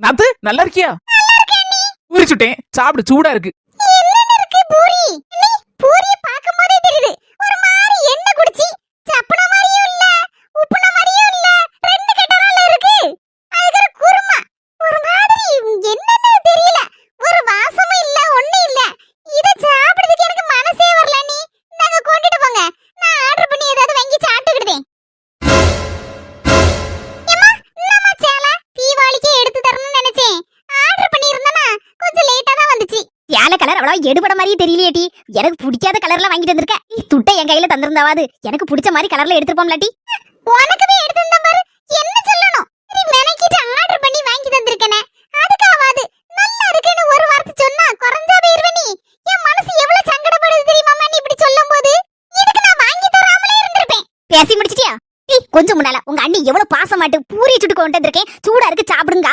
நாத்து நல்லா இருக்கியா? பூரி சுட்டேன் சாப்பிடு சூடா இருக்கு. கலர் அவ்வளவு எடுபட மாதிரியே தெரியலையேட்டி எனக்கு பிடிக்காத கலர்ல வாங்கிட்டு வந்திருக்க. நீ துட்டை என் கையில தந்திருந்தாவது. எனக்கு பிடிச்ச மாதிரி கலர்ல எடுத்துருப்போம்லாட்டி உனக்குமே எடுத்து பாரு. என்ன சொல்லணும்? நீ ஆர்டர் பண்ணி வாங்கி தந்திருக்கனே. அதுக்காவாது. நல்லா இருக்குன்னு ஒரு வார்த்தை சொன்னா குறைஞ்சா போயிருவே நீ. என் மனசு எவ்வளவு சங்கடப்படுது தெரியுமா நீ இப்படி சொல்லும் போது இதுக்கு நான் வாங்கி தராமலே இருந்திருப்பேன். பேசி முடிச்சிட்டியா? ஏய் கொஞ்சம் முன்னால. உங்க அண்ணி எவ்வளவு பாசமாட்டு பூரி சுட்டு கொண்டு வந்திருக்கேன். சூடா இருக்கு சாப்பிடுங்க.